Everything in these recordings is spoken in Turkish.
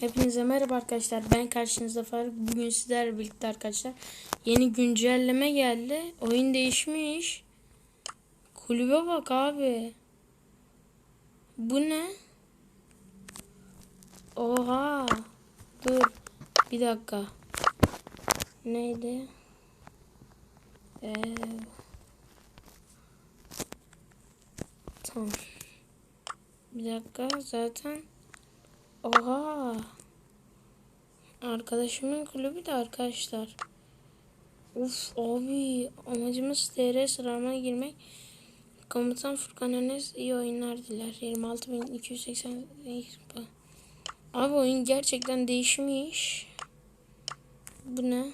Hepinize merhaba arkadaşlar. Ben karşınızda Faruk. Bugün sizlerle birlikte arkadaşlar. Yeni güncelleme geldi. Oyun değişmiş. Kulübe bak abi. Bu ne? Oha. Dur. Bir dakika. Neydi? Ee, tamam. Bir dakika zaten. Oha. Arkadaşımın kulübü de arkadaşlar. Uf abi amacımız TR sıralamaya girmek. Komutan Furkan Enes iyi oyunlar diler. 26.280 Abi oyun gerçekten değişmiş. Bu ne?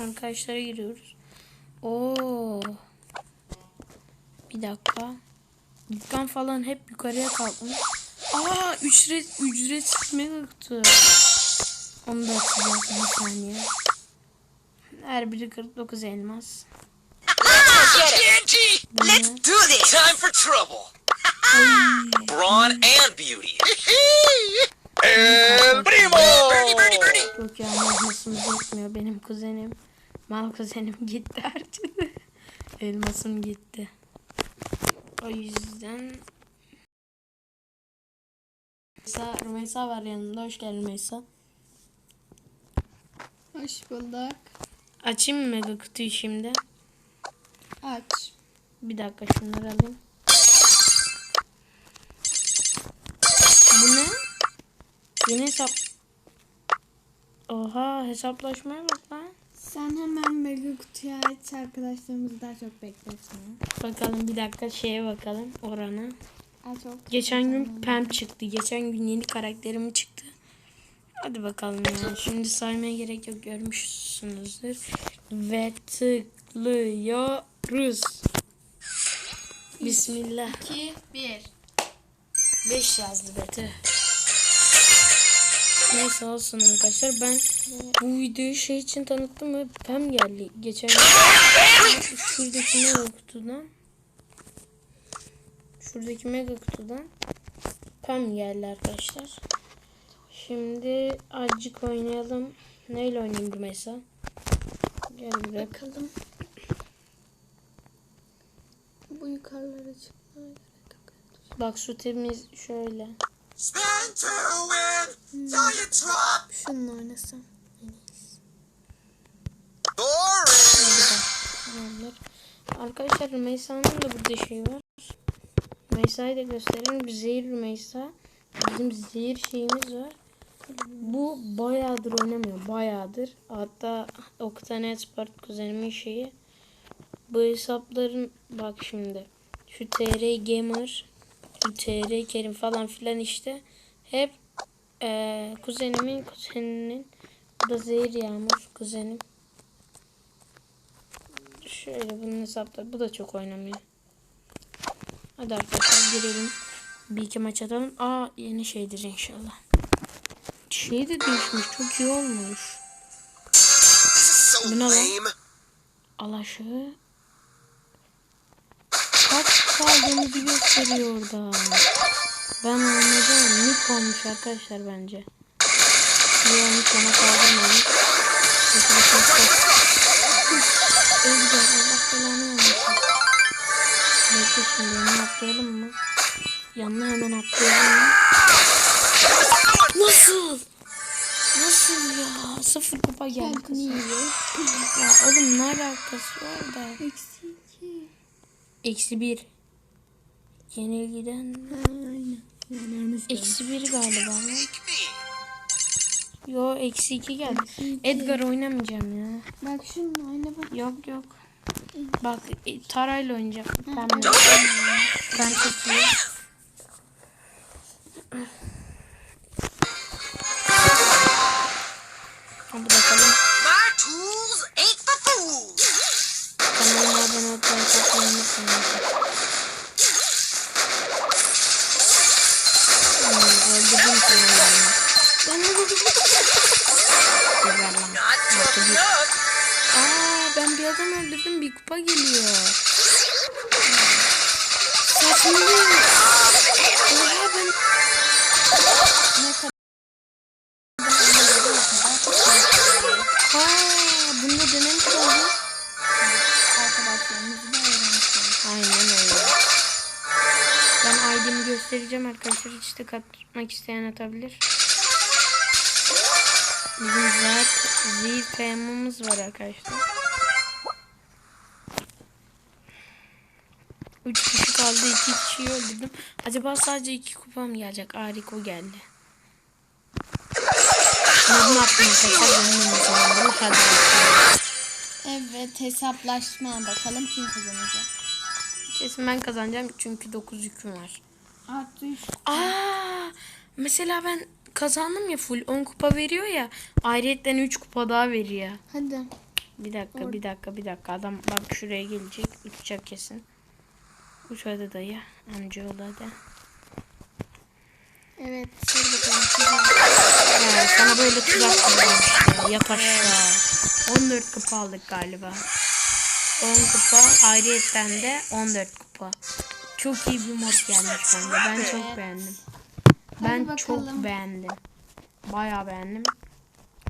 Arkadaşlara giriyoruz. Oo. Bir dakika. Dükkan falan hep yukarıya kalkmış. Aa ücret ücretsiz mega kutu. Onu da açacağız bir saniye. Her biri 49 elmas. Let's do this! Time for trouble! Brawn and beauty! El primo! Birdie, birdie, birdie! Çok ya elmasımız yetmiyor. Benim kuzenim. Mal kuzenim gitti harcadı. Elmasım gitti. O yüzden Rümeysa, Rümeysa var yanımda. Hoş geldin Rümeysa. Hoş bulduk. Açayım mı mega kutuyu şimdi? Aç. Bir dakika şunları alayım. Bu ne? Yeni hesap. Oha hesaplaşmaya bak lan. Sen hemen mega kutuyu aç arkadaşlarımızı daha çok bekletme. Bakalım bir dakika şeye bakalım orana. Çok Geçen gün. Pem çıktı. Geçen gün yeni karakterim çıktı. Hadi bakalım ya. Şimdi saymaya gerek yok görmüşsünüzdür. Ve tıklıyoruz. Bismillah. 2 1 5 yazdı Betı. Neyse olsun arkadaşlar. Ben bu videoyu şey için tanıttım ve Pem geldi. Geçen gün şuradaki mega kutudan şuradaki mega kutudan Pem geldi arkadaşlar. Şimdi azıcık oynayalım. Neyle oynayayım Rümeysa? Gel buraya. Bakalım. Bu yukarılara çıkmaya gerek yok. Bak şu temiz şöyle. Spin to win! Till you drop! Şununla oynasam. Boring! Tamamdır. Arkadaşlar Rümeysa'nın da burada şey var. Rümeysa'yı da gösterelim. Bir zehir Rümeysa. Bizim zehir şeyimiz var. Bu bayağıdır oynamıyor. Bayağıdır. Hatta Oktane Sport kuzenimin şeyi. Bu hesapların bak şimdi. Şu TR Gamer, şu TR Kerim falan filan işte. Hep eee, kuzenimin kuzeninin bu da Zehir Yağmur kuzenim. Şöyle bunun hesapları. Bu da çok oynamıyor. Hadi arkadaşlar girelim. Bir iki maç atalım. Aa yeni şeydir inşallah. Şey de değişmiş. Çok iyi olmuş. Bu ne lan? lame! Alaşığı. Kaç kaldığımızı gösteriyor orada. Ben anladım. Nick olmuş arkadaşlar bence. Yok Nick bana kaldırmamış. Edgar Allah belanı vermesin. Bekle şimdi yanına atlayalım mı? Yanına hemen atlayalım mı? Nasıl? Nasıl ya? Sıfır kupa geldi kızım. Ya oğlum ne alakası var da? Eksi 2. Eksi bir. Yenilgiden Aynen. Yani eksi bir galiba. Yo eksi iki geldi. Eksi iki. Edgar oynamayacağım ya. Bak şununla oyna bak. Yok yok. Bak e, Tara'yla oynayacağım. Ben de. Ben iyi. Hadi bakalım. My tools ain't for fools! Kanalıma abone olmayı unutmayın. Hmm, öldürdüm kanalıma. Ben öldürdüm zaten öldürdüm bir kupa geliyor. Saçmalıyım. Oha ben... Ne kadar... Haa bunda denemiş oldu. Arkadaşlarımızı da öğrenmişler. Aynen öyle. Ben ID'mi göstereceğim arkadaşlar. Hiç de katmak isteyen atabilir. Bizim zaten Z var arkadaşlar. 2 kişiyi öldürdüm. Acaba sadece 2 kupa mı gelecek? Harika geldi. Ne yaptım arkadaşlar? Benim bakalım. Evet hesaplaşma bakalım kim kazanacak. Kesin ben kazanacağım çünkü 9 yüküm var. Artı 3. Aa, mesela ben kazandım ya full 10 kupa veriyor ya. Ayrıyetten 3 kupa daha veriyor. Hadi. Bir dakika bir dakika bir dakika adam bak şuraya gelecek uçacak kesin. Hadi dayı hadi. Evet hadi bakalım. kazanacak. Ya sana böyle tuzak kurulmuş ya. Yat aşağı. 14 kupa aldık galiba. 10 kupa ayrıyetten de 14 kupa. Çok iyi bir mod gelmiş bende. Ben çok Evet. beğendim. Hadi Ben çok bakalım. beğendim. Bayağı beğendim.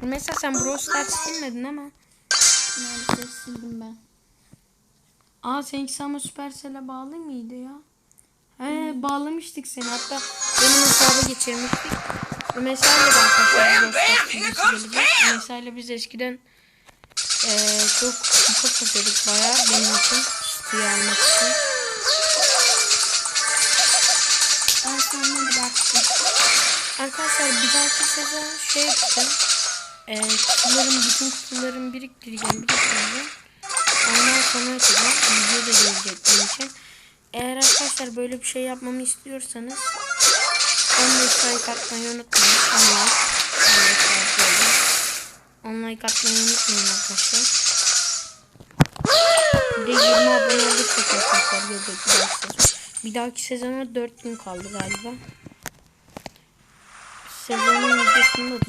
Mesela sen Brawl Stars silmedin ama. Maalesef sildim ben. Aa seninki ama Supercell'e bağlı mıydı ya? He bağlamıştık seni hatta benim hesaba geçirmiştik. Mesela ile ben. Mesela biz eskiden eee çok kupa kasıyorduk bayağı benim için. Suyu almak için. Ben sana bıraktım. Arkadaşlar bir dahaki sezon şey yapacağım. Eee kutuların bütün kutularımı biriktireceğim biriktireceğim. Ondan sonra açacağım. Video da gelecek bunun için. Eğer arkadaşlar böyle bir şey yapmamı istiyorsanız 15 like atmayı unutmayın. 10 like. 10 like atmayı unutmayın arkadaşlar. Bir de 20 abone olursak arkadaşlar gelecek bir dahaki sezon. Bir dahaki sezona 4 gün kaldı galiba. Sezonun videosunu da.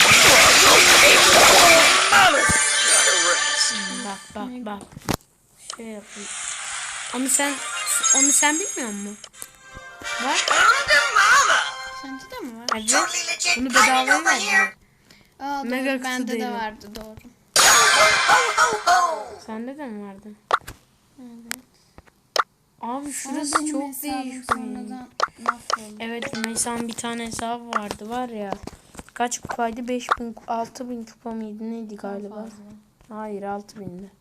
Bak bak bak. Şey yapayım. Onu sen onu sen bilmiyor musun? Var. Sende de mi var? Evet. Bunu here. verdiler. Aa, doğru, Mega bende de vardı doğru. Sende de mi vardı? Evet. Abi şurası benim çok değişmiş. Evet Meysa'nın bir tane hesabı vardı var ya. Kaç kupaydı? 5000 6000 kupa mıydı neydi galiba? Hayır 6000'di.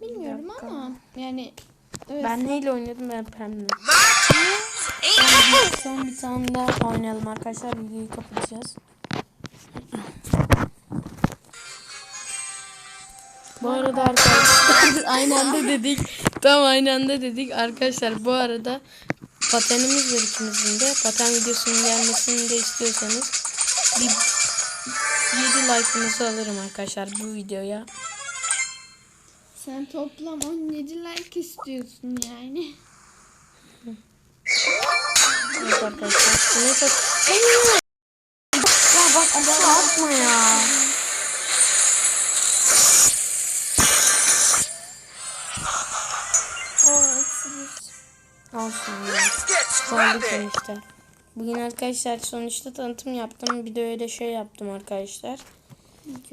Bilmiyorum ama yani evet. Ben neyle oynuyordum ben ain't Son bir tane daha oynayalım arkadaşlar. Videoyu kapatacağız. Bu arada arkadaşlar aynı anda dedik. Tam aynı anda dedik. Arkadaşlar bu arada patenimiz var ikimizin de. Paten videosunun gelmesini de istiyorsanız bir 7 like'ınızı alırım arkadaşlar bu videoya. Sen toplam 17 like istiyorsun yani. Evet arkadaşlar. Ya bak aşağı atma ya. Olsun ya. Scrappy. sonuçta. Bugün arkadaşlar sonuçta tanıtım yaptım. Bir de öyle şey yaptım arkadaşlar.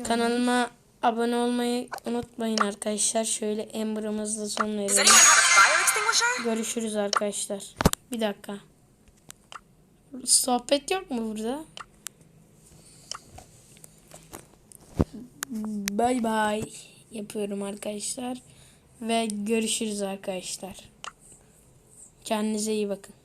Kanalıma abone olmayı unutmayın arkadaşlar. Şöyle Amber'ımızla son verelim. Görüşürüz arkadaşlar. Bir dakika. Sohbet yok mu burada? Bay bay yapıyorum arkadaşlar. Ve görüşürüz arkadaşlar. Kendinize iyi bakın.